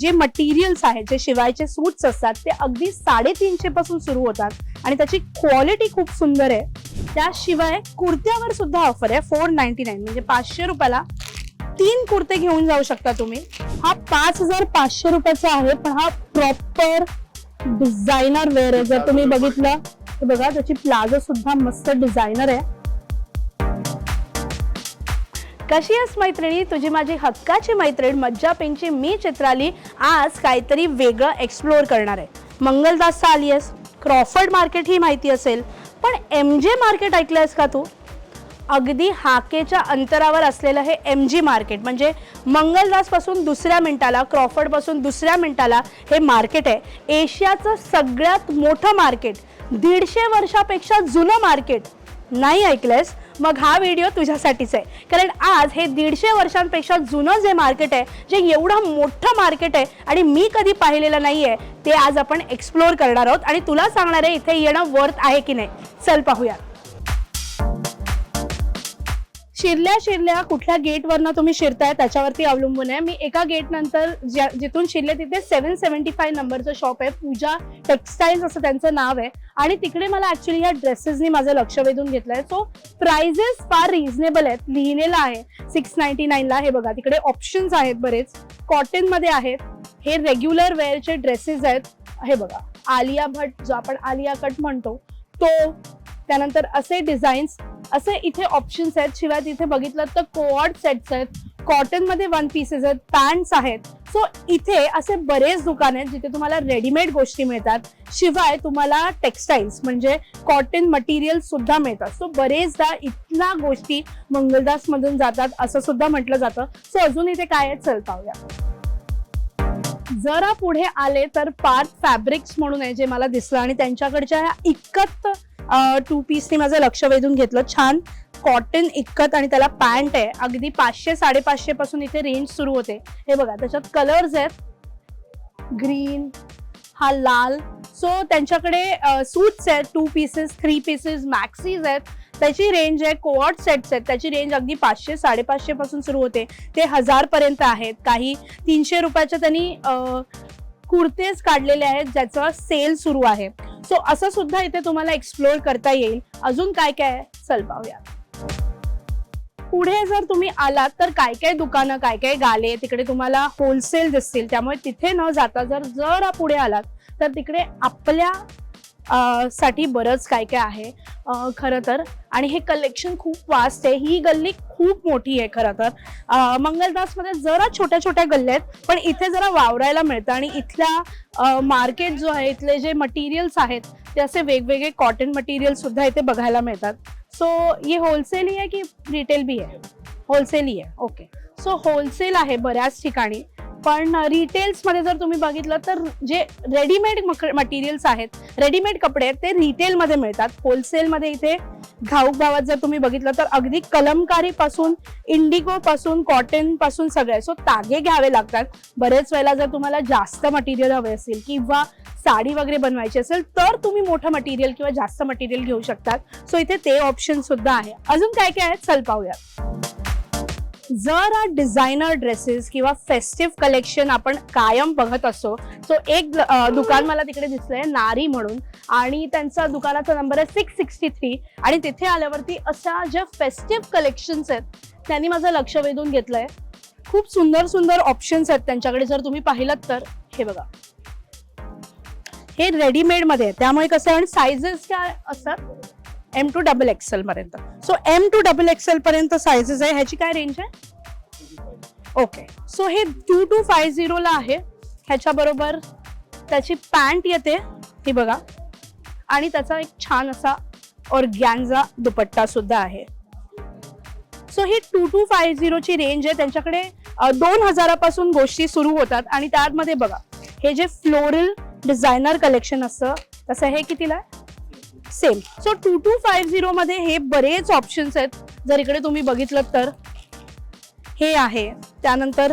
जे मटेरियल्स आहेत जे शिवायचे सूट्स असतात ते अगदी साडेतीनशे पासून सुरू होतात. आणि त्याची क्वालिटी खूप सुंदर आहे. त्याशिवाय कुर्त्यावर सुद्धा ऑफर आहे फोर नाईन्टी नाईन म्हणजे पाचशे रुपयाला तीन कुर्ते घेऊन जाऊ शकता तुम्ही. हा पाच हजार पाचशे रुपयाचा आहे पण हा प्रॉपर डिझायनर वेअर आहे. जर तुम्ही बघितलं तर बघा त्याची प्लाझो सुद्धा मस्त डिझायनर आहे. कशी आहेस मैत्रिणी? तुझी माझी हक्काची मैत्रीण मज्जा पिंकची मी चित्राली आज काहीतरी वेगळं एक्सप्लोअर करणार आहे. मंगलदास आली आहेस. क्रॉफर्ड मार्केट ही माहिती असेल. पण एम जे मार्केट ऐकलं आहेस का तू? अगदी हाकेच्या अंतरावर असलेलं हे एम जी मार्केट म्हणजे मंगलदासपासून दुसऱ्या मिनिटाला क्रॉफर्डपासून दुसऱ्या मिनिटाला हे मार्केट आहे. एशियाचं सगळ्यात मोठं मार्केट दीडशे वर्षापेक्षा जुनं मार्केट. नाही ऐकलंयस? मग हा व्हिडिओ तुझ्यासाठीच आहे. कारण आज हे दीडशे वर्षांपेक्षा जुनं जे मार्केट आहे जे एवढं मोठं मार्केट आहे आणि मी कधी पाहिलेलं नाही आहे ते आज आपण एक्सप्लोअर करणार आहोत. आणि तुला सांगणार आहे इथे येणं वर्थ आहे की नाही? चल पाहूया. शिरल्या शिरल्या कुठल्या गेटवरनं तुम्ही शिरताय त्याच्यावरती अवलंबून आहे. मी एका गेट नंतर ज्या जिथून शिरले तिथे सेव्हन सेव्हन्टी फाय नंबरचं शॉप आहे. पूजा टेक्सटाईल्स असं त्यांचं नाव आहे. आणि तिकडे मला ऍक्च्युली ह्या ड्रेसेसनी माझं लक्ष वेधून घेतलंय. सो प्राइजेस फार रिझनेबल आहेत. लिहिलेलं आहे. सिक्स नाईन्टी नाईनला हे बघा तिकडे ऑप्शन्स आहेत बरेच. कॉटनमध्ये आहेत. हे रेग्युलर वेअरचे ड्रेसेस आहेत. हे बघा आलिया भट जो आपण आलिया कट म्हणतो तो त्यानंतर असे डिझाईन्स असे इथे ऑप्शन्स आहेत. शिवाय तिथे बघितलं तर कोऑर्ड सेट्स आहेत कॉटनमध्ये वन पीसेस आहेत पॅन्ट्स आहेत. सो इथे असे बरेच दुकान आहेत जिथे तुम्हाला रेडीमेड गोष्टी मिळतात. शिवाय तुम्हाला टेक्सटाईल्स म्हणजे कॉटन मटेरियल सुद्धा मिळतात. सो बरेचदा इथल्या गोष्टी मंगलदास मधून जातात असं सुद्धा म्हटलं जातं. सो अजून इथे काय आहे चल पाहूया. जरा पुढे आले तर पार्थ फॅब्रिक्स म्हणून आहे जे मला दिसलं आणि त्यांच्याकडच्या ह्या इक्कत टू पीसने माझं लक्ष वेधून घेतलं. छान कॉटन इकत आणि त्याला पॅन्ट आहे. अगदी पाचशे साडेपाचशे पासून इथे रेंज सुरू होते. हे बघा त्याच्यात कलर्स आहेत. ग्रीन हा लाल. सो त्यांच्याकडे सूट्स आहेत. Two pieces three pieces maxis आहेत. त्याची रेंज आहे. कोऑर्ड सेट्स आहेत. त्याची रेंज अगदी पाचशे साडेपाचशे पासून सुरू होते. ते हजार पर्यंत आहेत. काही तीनशे रुपयाच्या त्यांनी कुर्तेज काढलेले आहेत ज्याचा सेल सुरू आहे. सो असं सुद्धा इथे तुम्हाला एक्सप्लोअर करता येईल. अजून काय काय चल पाहूया. पुढे जर तुम्ही आलात तर काय काय दुकानं काय काय गाले तिकडे तुम्हाला होलसेल दिसतील. त्यामुळे तिथे न जाता जर जर पुढे आलात तर तिकडे आपल्या अं, साठी बरंच काय काय आहे. खरं तर. आणि हे कलेक्शन खूप वास्ट आहे. ही गल्ली खूप मोठी आहे खरं तर. मंगलदासमध्ये जरा छोट्या छोट्या गल्ल्या आहेत पण इथे जरा वावरायला मिळतं. आणि इथल्या मार्केट जो आहे इथले जे मटेरियल्स आहेत ते असे वेगवेगळे कॉटन मटेरियल सुद्धा इथे बघायला मिळतात. सो ये होलसेल ही आहे की रिटेल बी आहे? होलसेल ही आहे. ओके सो होलसेल आहे बऱ्याच ठिकाणी. पण रिटेल्समध्ये जर तुम्ही बघितलं तर जे रेडीमेड मटेरियल्स आहेत रेडीमेड कपडे आहेत ते रिटेलमध्ये मिळतात. होलसेलमध्ये इथे घाऊक भावात जर तुम्ही बघितलं तर अगदी कलमकारीपासून इंडिगोपासून कॉटनपासून पासून सगळे सो तागे घ्यावे लागतात. बरेच वेळेला जर तुम्हाला जास्त मटेरियल हवे असेल किंवा साडी वगैरे बनवायची असेल तर तुम्ही मोठं मटेरियल किंवा जास्त मटेरियल घेऊ शकतात. सो इथे ते ऑप्शन सुद्धा आहे. अजून काय काय आहेत? चल पाहूया जर डिझायनर ड्रेसेस किंवा फेस्टिव्ह कलेक्शन आपण कायम बघत असो सो एक दुकान मला तिकडे दिसलंय नारी म्हणून आणि त्यांचा दुकानाचा नंबर आहे सिक्स सिक्स्टी थ्री आणि तिथे आल्यावरती अशा ज्या फेस्टिव्ह कलेक्शन्स आहेत त्यांनी माझं लक्ष वेधून घेतलंय. खूप सुंदर सुंदर ऑप्शन्स आहेत त्यांच्याकडे जर तुम्ही पाहिलं तर. हे बघा. हे रेडीमेडमध्ये त्यामुळे कसं आहे आणि सायझेस काय असतात? एम टू डबल एक्सेल पर्यंत. So M to double XL पर्यंत सायझेस आहे. ह्याची काय रेंज आहे? ओके सो हे टू टू फाय झिरोला आहे. ह्याच्याबरोबर त्याची पॅन्ट येते. ही बघा. आणि त्याचा एक छान असा ऑर्गॅन्झा दुपट्टा सुद्धा आहे. सो ही टू टू फाय झिरोची रेंज आहे. त्यांच्याकडे दोन हजारापासून गोष्टी सुरू होतात. आणि त्यामध्ये बघा. हे जे फ्लोरल डिझायनर कलेक्शन असतं तसं हे कितीला आहे? Same so two two five zero मध्ये हे बरेच ऑप्शन्स आहेत. जर इकडे तुम्ही बघितलं तर हे आहे. त्यानंतर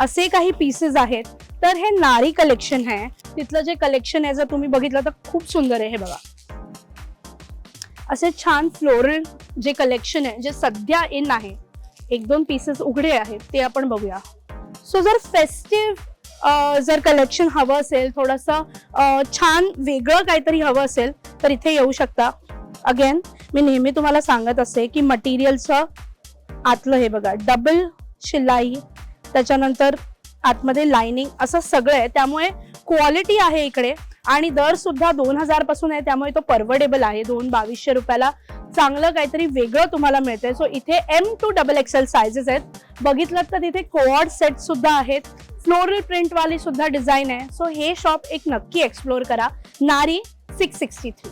असे काही पीसेस आहेत. तर हे नारी कलेक्शन आहे. तिथलं जे कलेक्शन आहे जर तुम्ही बघितलं तर खूप सुंदर आहे हे बघा. असे छान फ्लोरल जे कलेक्शन आहे जे सध्या इन आहे एक दोन पीसेस उघडे आहेत ते आपण बघूया. सो जर फेस्टिव्ह जर कलेक्शन हवं असेल थोडंसं छान वेगळं काहीतरी हवं असेल तर इथे येऊ शकता. अगेन मी नेहमी तुम्हाला सांगत असते की मटेरियलचं आतलं हे बघा डबल शिलाई त्याच्यानंतर आतमध्ये लाइनिंग असं सगळं आहे. त्यामुळे क्वालिटी आहे इकडे. आणि दर सुद्धा दोन हजारपासून आहे त्यामुळे तो परवडेबल आहे. दोन बावीसशे रुपयाला चांगलं काहीतरी वेगळं तुम्हाला मिळतंय. सो इथे M two double XL sizes आहेत. बघितलं तर तिथे कोऑर्ड सेट सुद्धा आहेत. फ्लोरल प्रिंटवाली सुद्धा डिझाईन आहे. सो हे शॉप एक नक्की एक्सप्लोर करा. नारी सिक्स सिक्स्टी थ्री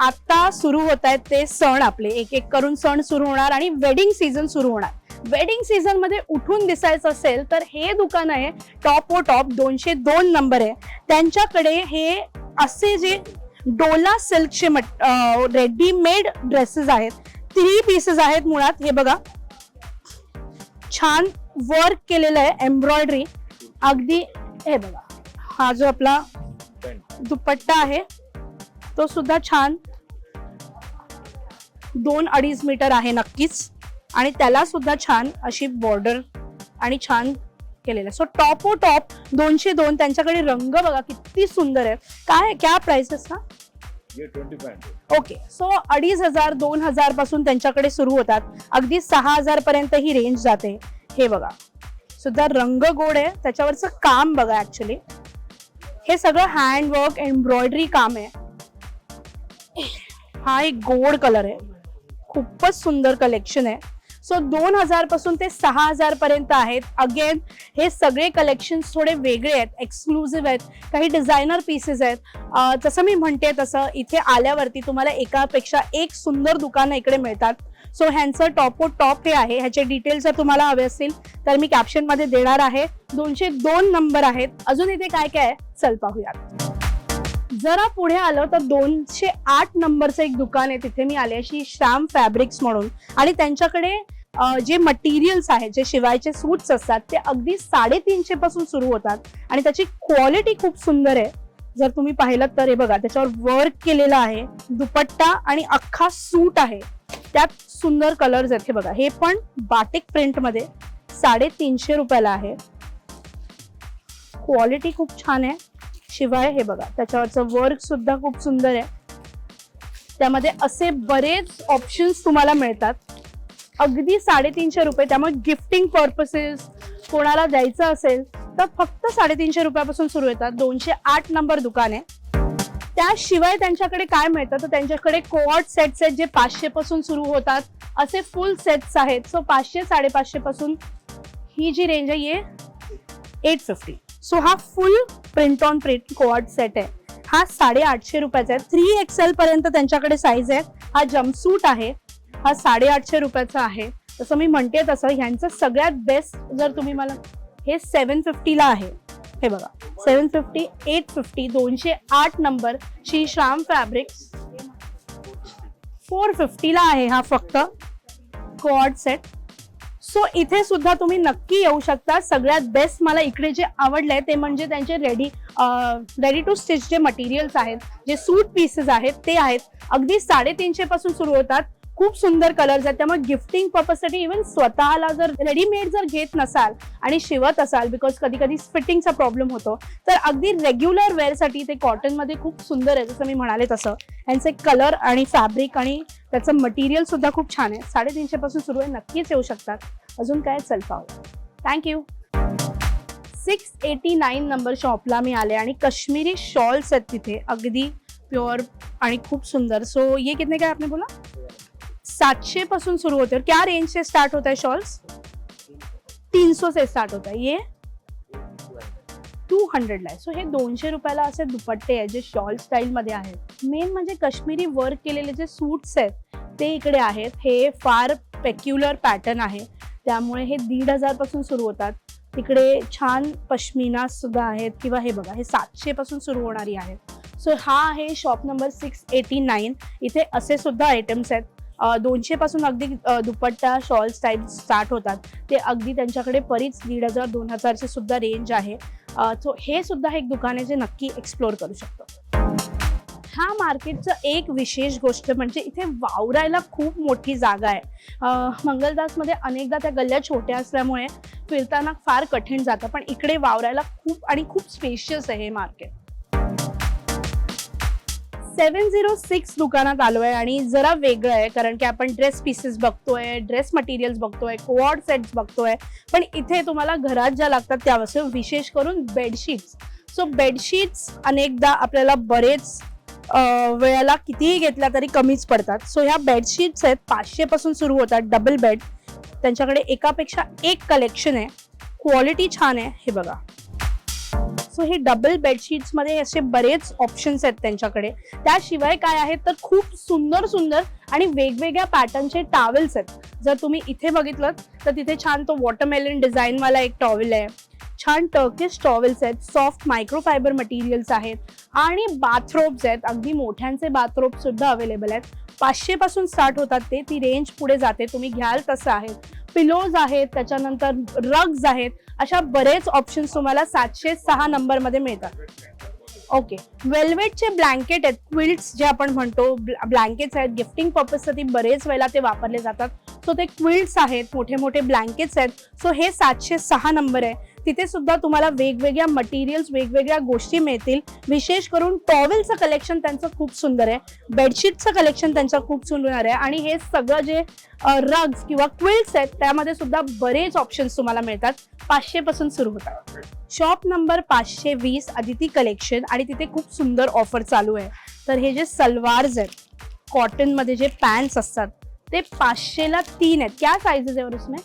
आता सुरू होत आहेत ते सण आपले. एक एक करून सण सुरू होणार आणि वेडिंग सीझन सुरू होणार. वेडिंग सीझनमध्ये उठून दिसायचं असेल तर हे दुकान आहे टॉप ओ टॉप दोनशे दोन नंबर आहे. त्यांच्याकडे हे असे जे डोला सिल्कचे रेडीमेड ड्रेसेस आहेत. थ्री पीसेस आहेत मुळात हे बघा. छान वर्क केलेलं आहे एम्ब्रॉयडरी अगदी हे बघा. हा जो आपला दुपट्टा आहे तो सुद्धा छान. दोन अडीच मीटर आहे नक्कीच. आणि त्याला सुद्धा छान अशी बॉर्डर आणि छान केलेलं. आहे सो टॉप ओ टॉप दोनशे दोन त्यांच्याकडे रंग बघा किती सुंदर आहे. काय क्या प्राइसेस ना ओके सो अडीच हजार दोन हजारपासून त्यांच्याकडे सुरू होतात. अगदी सहा हजार पर्यंत ही रेंज जाते. हे बघा. सुद्धा रंग गोड आहे. त्याच्यावरचं काम बघा ऍक्च्युली हे सगळं हँडवर्क एम्ब्रॉयडरी काम आहे. हा एक गोड कलर आहे. खूपच सुंदर कलेक्शन आहे. सो दोन हजारपासून ते सहा हजार पर्यंत आहेत. अगेन हे सगळे कलेक्शन थोडे वेगळे आहेत एक्सक्लुझिव्ह आहेत. काही डिझायनर पीसेस आहेत. जसं मी म्हणते तसं इथे आल्यावरती तुम्हाला एकापेक्षा एक सुंदर दुकानं इकडे मिळतात. सो ह्यांचं टॉप ओ टॉप हे आहे. ह्याचे डिटेल्स जर तुम्हाला हवे असतील तर मी कॅप्शनमध्ये देणार आहे. दोनशे दोन नंबर आहेत. अजून इथे काय काय आहे चल पाहूयात. जरा पुढे आलं तर दोनशे आठ नंबरचं एक दुकान आहे. तिथे मी आले अशी श्याम फॅब्रिक्स म्हणून. आणि त्यांच्याकडे जे मटेरियल्स आहेत जे शिवायचे सूट्स असतात ते अगदी साडेतीनशे पासून सुरू होतात. आणि त्याची क्वालिटी खूप सुंदर आहे. जर तुम्ही पाहिलं तर हे बघा त्याच्यावर वर्क केलेलं आहे. दुपट्टा आणि अख्खा सूट आहे. त्यात सुंदर कलर्स आहेत. हे बघा हे पण बाटिक प्रिंटमध्ये साडेतीनशे रुपयाला आहे. क्वालिटी खूप छान आहे. शिवाय हे बघा त्याच्यावरचं वर्क सुद्धा खूप सुंदर आहे. त्यामध्ये असे बरेच ऑप्शन्स तुम्हाला मिळतात. अगदी साडेतीनशे रुपये. त्यामुळे गिफ्टिंग पर्पसेस कोणाला द्यायचं असेल तर फक्त साडेतीनशे रुपयापासून सुरू येतात. दोनशे आठ नंबर दुकान. आहे त्याशिवाय त्यांच्याकडे काय मिळतं? तर त्यांच्याकडे कोऑर्ड सेट्स आहेत जे पाचशे पासून सुरू होतात. असे फुल सेट्स आहेत. सो पाचशे साडेपाचशे पासून ही जी रेंज आहे ये एट फिफ्टी सो हा full print on print coord set आहे. हा साडेआठशे रुपयाचा आहे. थ्री एक्सेल पर्यंत त्यांच्याकडे साईज आहे. हा जम्पसूट आहे. हा साडेआठशे रुपयाचा आहे. तसं मी म्हणते तसं ह्यांचं सगळ्यात बेस्ट जर तुम्ही मला हे सेवन फिफ्टीला आहे. हे बघा सेवन फिफ्टी एट फिफ्टी दोनशे आठ number Shri Shyam fabrics four फिफ्टीला आहे हा फक्त कोऑर्ड सेट सो इथे सुद्धा तुम्ही नक्की येऊ शकता. सगळ्यात बेस्ट मला इकडे जे आवडलंय ते म्हणजे त्यांचे रेडी रेडी टू स्टिच जे मटेरियल्स आहेत जे सूट पीसेस आहेत ते आहेत. अगदी साडेतीनशे पासून सुरू होतात. खूप सुंदर कलर्स आहेत. त्यामुळे गिफ्टिंग पर्पजसाठी इव्हन स्वतःला जर रेडीमेड जर घेत नसाल आणि शिवत असाल बिकॉज कधी कधी फिटिंगचा प्रॉब्लेम होतो तर अगदी रेग्युलर वेअरसाठी ते कॉटनमध्ये खूप सुंदर आहे जसं मी म्हणाले तसं. यांचे कलर आणि फॅब्रिक आणि त्याचं मटेरियल सुद्धा खूप छान आहे. साडेतीनशे पासून सुरू आहे नक्कीच येऊ शकतात. अजून काय चल पाहूया thank you six eighty nine number शॉपला मी आले आणि काश्मीरी शॉल्स आहेत तिथे. अगदी प्युअर आणि खूप सुंदर. सो ये कितने काय आपने बोला? सातशे पासून सुरू होते. और क्या रेंज से स्टार्ट होता है शॉल्स तीन सौ से स्टार्ट होता है. ये टू हंड्रेडला आहे. सो हे दोनशे रुपयाला असे दुपट्टे आहेत जे शॉल स्टाईल मध्ये आहेत. मेन म्हणजे काश्मीरी वर्क केलेले जे सूट्स आहेत ते इकडे आहेत. हे फार पेक्युलर पॅटर्न आहे. त्यामुळे हे दीड हजारपासून सुरू होतात. तिकडे छान पश्मिना सुद्धा आहेत किंवा हे बघा हे सातशेपासून सुरू होणारी आहेत. सो हा आहे shop number six eighty nine इथे असे सुद्धा आयटम्स आहेत. दोनशे पासून अगदी दुपट्टा शॉल्स टाईप स्टार्ट होतात. ते अगदी त्यांच्याकडे बरीच दीड हजार दोन हजारची सुद्धा रेंज आहे. सो हे सुद्धा एक दुकान आहे जे नक्की एक्सप्लोर करू शकतो. ह्या मार्केटचं एक विशेष गोष्ट म्हणजे इथे वावरायला खूप मोठी जागा आहे. मंगलदासमध्ये अनेकदा त्या गल्ल्या छोट्या असल्यामुळे फिरताना फार कठीण जातं पण इकडे वावरायला खूप आणि खूप स्पेशियस आहे हे मार्केट. सेवन झिरो सिक्स दुकानात आलोय आणि जरा वेगळं आहे कारण की आपण ड्रेस पीसेस बघतोय ड्रेस मटेरियल्स बघतोय कोऑर्ड सेट्स बघतोय. पण इथे तुम्हाला घरात ज्या लागतात त्या वस्तू विशेष करून बेडशीट्स सो बेडशीट्स अनेकदा आपल्याला बरेच वेळेला कितीही घेतल्या तरी कमीच पडतात. सो ह्या बेडशीट्स आहेत पाचशे पासून सुरू होतात डबल बेड त्यांच्याकडे एकापेक्षा एक कलेक्शन आहे. क्वालिटी छान आहे हे बघा. सो हे डबल बेडशीट्समध्ये असे बरेच ऑप्शन्स आहेत त्यांच्याकडे. त्याशिवाय काय आहेत तर खूप सुंदर सुंदर आणि वेगवेगळ्या पॅटर्नचे टॉवेल्स आहेत. जर तुम्ही इथे बघितलं तर तिथे छान तो वॉटरमेलन डिझाईनवाला एक टॉवेल आहे. छान टर्किश टॉवेल्स आहेत सॉफ्ट मायक्रोफायबर मटेरियल्स आहेत आणि बाथरोब्स आहेत. अगदी मोठ्यांचे बाथरोब सुद्धा अवेलेबल आहेत. पाचशे पासून स्टार्ट होतात ते ती रेंज पुढे जाते. तुम्ही घ्याल तसं आहेत पिलोज आहेत त्याच्यानंतर रग्स आहेत. अशा बरेच ऑप्शन्स तुम्हाला सातशे सहा नंबरमध्ये मिळतात. ओके वेल्वेटचे ब्लँकेट आहेत. क्विल्ट्स जे आपण म्हणतो ब्लँकेट्स आहेत. गिफ्टिंग पर्पजसाठी बरेच वेळेला ते वापरले जातात. सो ते क्विल्ट्स आहेत. मोठे मोठे ब्लँकेट्स आहेत. सो हे सातशे सहा नंबर आहे. तिथे सुद्धा तुम्हाला वेगवेगळ्या मटेरियल्स वेगवेगळ्या गोष्टी मिळतील. विशेष करून टॉवेलचं कलेक्शन त्यांचं खूप सुंदर आहे. बेडशीटचं कलेक्शन त्यांचं खूप सुंदर आहे. आणि हे सगळं जे रग्स किंवा क्विल्ट्स आहेत त्यामध्ये सुद्धा बरेच ऑप्शन्स तुम्हाला मिळतात. पाचशे पासून सुरू होतात. शॉप नंबर पाचशे वीस अदिती कलेक्शन आणि तिथे खूप सुंदर ऑफर चालू आहे. तर हे जे सलवार्स आहेत कॉटनमध्ये जे पॅन्ट्स असतात ते पाचशेला तीन आहेत. क्या साइजेस आहे उसमें?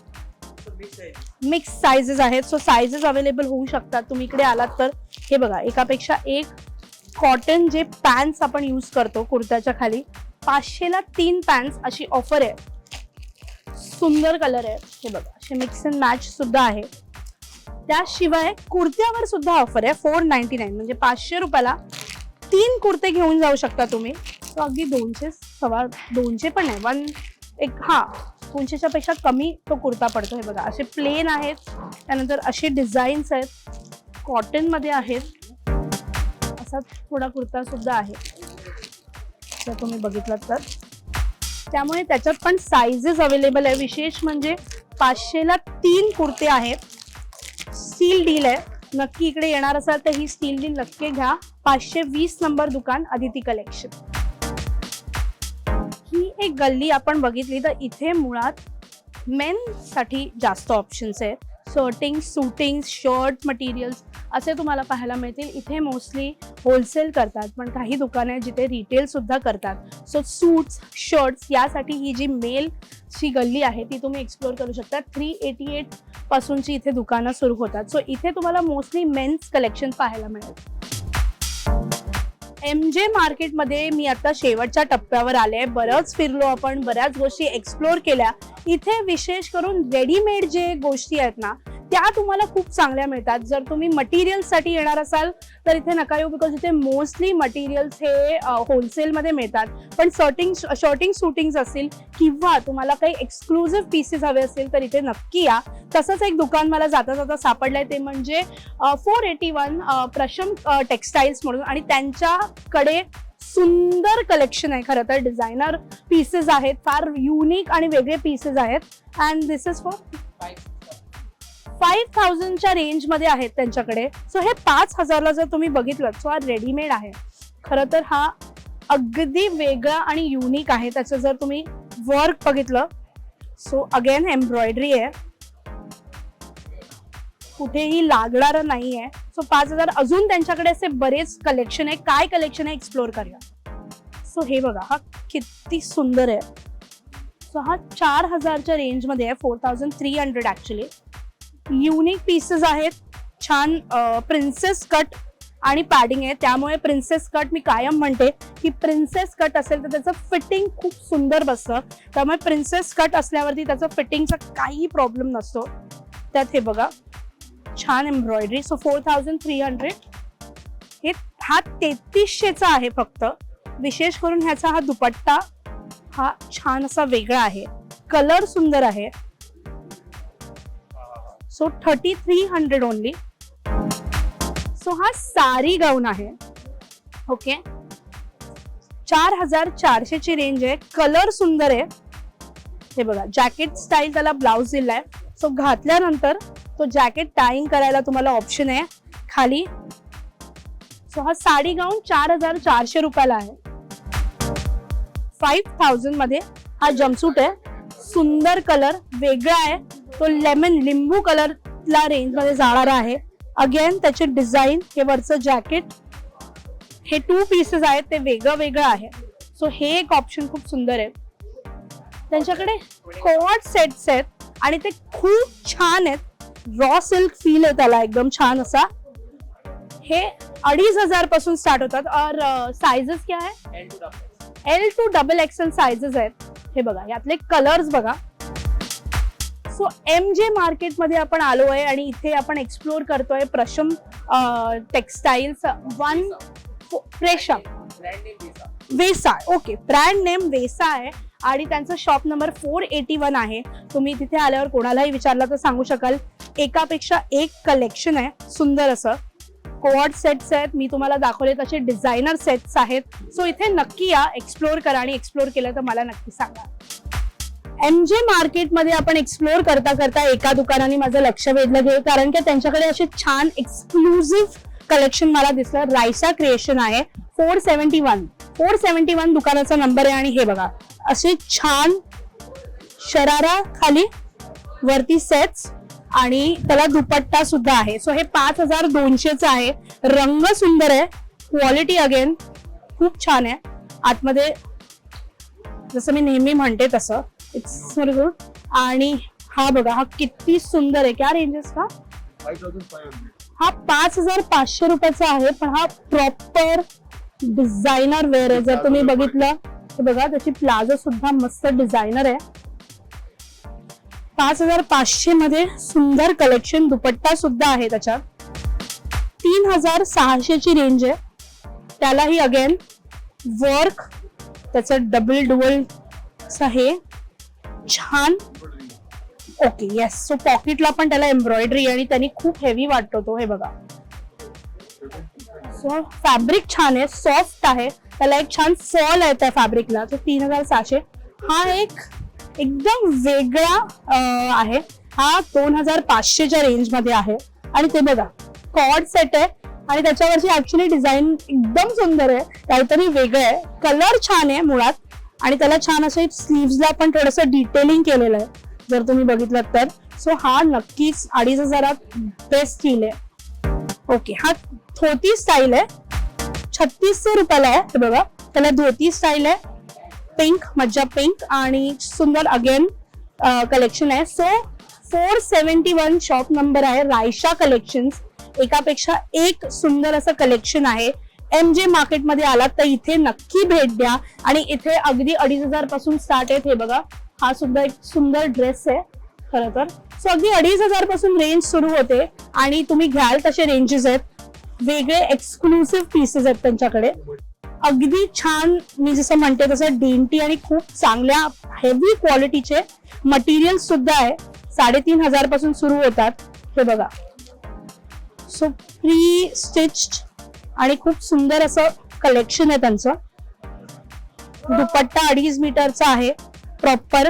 मिक्स साइजेस आहेत. सो साइजेस अवेलेबल होऊ शकतात. तुम्ही इकडे आलात तर. हे बघा एकापेक्षा एक कॉटन जे पॅन्ट्स आपण यूज करतो कुर्त्याच्या खाली पाचशेला तीन पॅन्ट्स अशी ऑफर आहे. सुंदर कलर आहे. हे बघा असे मिक्स अँड मॅच सुद्धा आहे. त्याशिवाय कुर्त्यावर सुद्धा ऑफर आहे. फोर नाईन्टी नाईन म्हणजे पाचशे रुपयाला तीन कुर्ते घेऊन जाऊ शकता तुम्ही. तो अगदी दोनशे सवा दोनशे पण आहे. वन एक हा दोनशेच्या पेक्षा कमी तो कुर्ता पडतो. हे बघा असे प्लेन आहेत. त्यानंतर असे डिझाईन्स आहेत. कॉटनमध्ये आहेत. असा थोडा कुर्ता सुद्धा आहे. जर तुम्ही बघितलं तर. त्यामुळे त्याच्यात पण साईजेस अवेलेबल आहे. विशेष म्हणजे पाचशेला तीन कुर्ते आहेत. स्टील डील आहे. नक्की इकडे येणार असाल तर ही स्टील डील नक्की घ्या. पाचशे वीस नंबर दुकान अदिती कलेक्शन एक गल्ली आपण बघितली तर इथे मुळात मेन साठी जास्त ऑप्शन्स आहेत. शर्टिंग सुटिंग शर्ट मटेरियल्स असे तुम्हाला पाहायला मिळतील. इथे मोस्टली होलसेल करतात पण काही दुकाने आहेत जिथे रिटेल सुद्धा करतात. सो सूट्स शर्ट्स यासाठी ही जी मेल ची गल्ली आहे ती तुम्ही एक्सप्लोर करू शकता. थ्री एटी एट पासूनची इथे दुकानं सुरू होतात. सो इथे तुम्हाला मोस्टली मेन्स कलेक्शन पाहायला मिळेल. एम जे मार्केटमध्ये मी आता शेवटच्या टप्प्यावर आले बरंच फिरलो आपण बऱ्याच गोष्टी एक्सप्लोर केल्या. इथे विशेष करून रेडीमेड जे गोष्टी आहेत ना त्या तुम्हाला खूप चांगल्या मिळतात. जर तुम्ही मटेरियल्ससाठी येणार असाल तर इथे नका येऊ बिकॉज इथे मोस्टली मटेरियल्स हे होलसेलमध्ये मिळतात. पण शर्टिंग शर्टिंग शूटिंग्स असतील किंवा तुम्हाला काही एक्सक्लुझिव्ह पीसेस हवे असतील तर इथे नक्की या. तसंच एक दुकान मला जाता जाता सापडलंय ते म्हणजे four eighty one Prasham textiles म्हणून. आणि त्यांच्याकडे सुंदर कलेक्शन आहे खरं तर. डिझायनर पीसेस आहेत फार युनिक आणि वेगळे पीसेस आहेत. And this is for five थाउजंडच्या रेंजमध्ये आहेत त्यांच्याकडे. सो हे पाच हजारला जर तुम्ही बघितलं सो हा रेडीमेड आहे. खरं तर हा अगदी वेगळा आणि युनिक आहे. त्याचं जर तुम्ही वर्क बघितलं सो अगेन एम्ब्रॉयडरी आहे. कुठेही लागणार नाही आहे सो पाच हजार अजून त्यांच्याकडे असे बरेच कलेक्शन आहे. काय कलेक्शन आहे? एक्सप्लोर करूया. सो हे बघा हा किती सुंदर आहे. सो हा चार हजारच्या रेंजमध्ये आहे. Four thousand three hundred actually unique pieces आहेत. छान प्रिन्सेस कट आणि पॅडिंग आहे. त्यामुळे प्रिन्सेस कट मी कायम म्हणते की प्रिन्सेस कट असेल तर त्याचं फिटिंग खूप सुंदर बसतं. त्यामुळे प्रिन्सेस कट असल्यावरती त्याचं फिटिंगचा काही प्रॉब्लेम नसतो. त्यात हे बघा. छान embroidery so four thousand three hundred हे हा तेहतीसशेचा आहे फक्त. विशेष करून ह्याचा हा दुपट्टा हा छान असा वेगळा आहे. कलर सुंदर आहे. So thirty three hundred only so हा सारी गाऊन आहे. ओके चार हजार चारशेची रेंज आहे. कलर सुंदर आहे. हे बघा जॅकेट स्टाईल त्याला ब्लाउज दिलाय. सो घातल्यानंतर तो जॅकेट टाईंग करायला तुम्हाला ऑप्शन आहे. खाली. सो हा साडी गाऊन चार हजार चारशे रुपयाला आहे. फाईव्ह थाउजंडमध्ये हा जम्पसूट आहे. सुंदर कलर वेगळा आहे. तो लेमन लिंबू कलरला रेंजमध्ये जाणारा आहे. अगेन त्याचे डिझाईन हे वरचं जॅकेट हे टू पीसेस आहेत ते वेगळं वेगळं आहे. सो हे एक ऑप्शन खूप सुंदर आहे. त्यांच्याकडे कॉट सेट्स आहेत आणि ते खूप छान आहेत. रॉ सिल्क फील आहे त्याला एकदम छान असा. हे अडीच हजारपासून स्टार्ट होतात. और साइजेस क्या है? L two double XL sizes आहेत. हे बघा यातले कलर्स बघा. सो एम जे मार्केटमध्ये आपण आलो आहे आणि इथे आपण एक्सप्लोर करतोय प्रशम टेक्सटाईल्स वन प्रेशम. वेसा ओके ब्रँड नेम वेसा आहे आणि त्यांचं shop number four eighty one आहे. तुम्ही तिथे आल्यावर कोणालाही विचारला तर सांगू शकाल. एकापेक्षा एक कलेक्शन आहे. सुंदर असं. कोऑर्ड सेट्स आहेत. मी तुम्हाला दाखवले तसे डिझायनर सेट्स आहेत. सो इथे नक्की या. एक्सप्लोर करा आणि एक्सप्लोर केलं तर मला नक्की सांगा. एम जे मार्केटमध्ये आपण एक्सप्लोर करता करता एका दुकानाने माझं लक्ष वेधलं गेलं. कारण की त्यांच्याकडे असे छान एक्सक्लुझिव्ह कलेक्शन मला दिसलं. रायसा क्रिएशन आहे. Four seventy one four seventy one दुकानाचा नंबर आहे आणि हे बघा. असे छान शरारा खाली वरती सेट्स आणि त्याला दुपट्टा सुद्धा आहे. सो हे पाच हजार दोनशेच आहे. रंग सुंदर आहे. क्वालिटी अगेन खूप छान आहे. आतमध्ये जसं मी नेहमी म्हणते तसं. इट्स गुड आणि हा बघा हा किती सुंदर आहे. क्या रेंजेस का हा? पाच हजार पाचशे रुपयाचा आहे पण हा प्रॉपर डिझायनर वेअर आहे. जर तुम्ही बघितलं तर बघा त्याची प्लाझो सुद्धा मस्त डिझायनर आहे. पाच हजार पाचशे मध्ये सुंदर कलेक्शन दुपट्टा सुद्धा आहे त्याच्यात. तीन हजार सहाशेची रेंज आहे. त्यालाही अगेन वर्क त्याचं डबल डुअल हे छान. ओके येस सो पॉकेटला पण त्याला एम्ब्रॉयडरी आणि त्यांनी खूप हेवी वाटतो तो हे बघा. सो फॅब्रिक छान आहे सॉफ्ट आहे. त्याला एक छान फॉल आहे त्या फॅब्रिकला तो तीन हजार सहाशे. हा एक एकदम वेगळा आहे. हा दोन हजार पाचशेच्या रेंजमध्ये आहे. आणि ते बघा कॉड सेट आहे. आणि त्याच्यावरची ऍक्च्युली डिझाईन एकदम सुंदर आहे. काहीतरी वेगळं आहे. कलर छान आहे मुळात. आणि त्याला छान असे स्लीव्सला पण थोडंसं डिटेलिंग केलेलं आहे. जर तुम्ही बघितलं तर. सो हा नक्कीच अडीच हजारात बेस्ट स्टील आहे. ओके हा धोती स्टाईल आहे. छत्तीसशे रुपयाला आहे हे बघा. त्याला धोती स्टाईल आहे. पिंक मज्जा पिंक आणि सुंदर अगेन कलेक्शन आहे. So four seventy one shop number आहे रायशा कलेक्शन एकापेक्षा एक सुंदर असं कलेक्शन आहे. एम जे मार्केटमध्ये आलात तर इथे नक्की भेट द्या. आणि इथे अगदी अडीच हजारपासून स्टार्ट आहेत हे बघा. हा सुद्धा एक सुंदर ड्रेस आहे खरं तर. सो अगदी अडीच हजारपासून रेंज सुरू होते आणि तुम्ही घ्याल तसे रेंजेस आहेत. वेगळे एक्सक्लुसिव्ह पीसेस आहेत त्यांच्याकडे. अगदी छान मी जसं म्हणते तसं डेंटी आणि खूप चांगल्या हेवी क्वालिटीचे मटेरियल सुद्धा आहे. साडेतीन हजारपासून सुरू होतात. हे बघा. सो प्री स्टिच आणि खूप सुंदर असं कलेक्शन आहे त्यांचं. दुपट्टा अडीच मीटरचा आहे प्रॉपर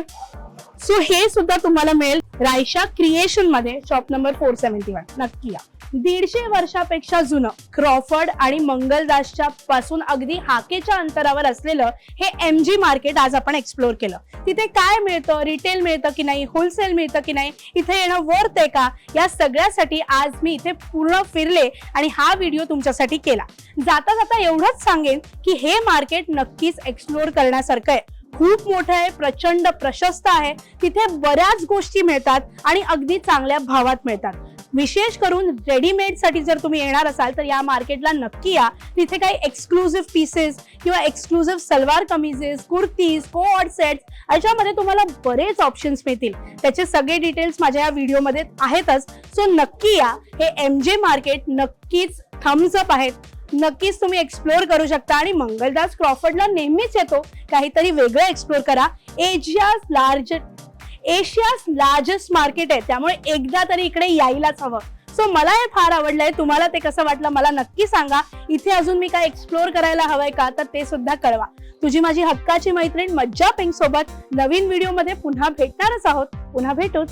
सो हे सुद्धा तुम्हाला मिळेल. Raisha क्रिएशनमध्ये shop number four seventy one नक्की या. दीडशे वर्षापेक्षा जुनं क्रॉफर्ड आणि मंगलदासच्या पासून अगदी हाकेच्या अंतरावर असलेलं हे एम जी मार्केट आज आपण एक्सप्लोर केलं. तिथे काय मिळतं? रिटेल मिळतं की नाही? होलसेल मिळतं की नाही? इथे येणं वर्थ आहे का? या सगळ्यासाठी आज मी इथे पूर्ण फिरले आणि हा व्हिडिओ तुमच्यासाठी केला. जाता जाता एवढंच सांगेन की हे मार्केट नक्कीच एक्सप्लोर करण्यासारखं आहे. खूप मोठं आहे प्रचंड प्रशस्त आहे. तिथे बऱ्याच गोष्टी मिळतात आणि अगदी चांगल्या भावात मिळतात. विशेष करून रेडीमेडसाठी जर तुम्ही येणार असाल तर या मार्केटला नक्की या. तिथे काही एक्सक्लुझिव्ह पीसेस किंवा एक्सक्लुझिव्ह सलवार कमीजेस कुर्तीज कोऑर्ड सेट्स याच्यामध्ये तुम्हाला बरेच ऑप्शन्स मिळतील. त्याचे सगळे डिटेल्स माझ्या या व्हिडिओमध्ये आहेतच. सो नक्की या. हे एम जे मार्केट नक्कीच थम्सअप आहेत. नक्कीच तुम्ही एक्सप्लोर करू शकता आणि मंगलदास क्रॉफर्डला नेहमीच येतो. काहीतरी वेगळं एक्सप्लोर करा. Asia large Asia's largest market आहे. त्यामुळे एकदा तरी इकडे यायलाच हवं. सो मला हे फार आवडलंय. तुम्हाला ते कसं वाटलं मला नक्की सांगा. इथे अजून मी काय एक्सप्लोर करायला हवंय का? तर ते सुद्धा कळवा. तुझी माझी हक्काची मैत्रीण मज्जा पिंक सोबत नवीन व्हिडिओमध्ये पुन्हा भेटणारच आहोत. पुन्हा भेटूच.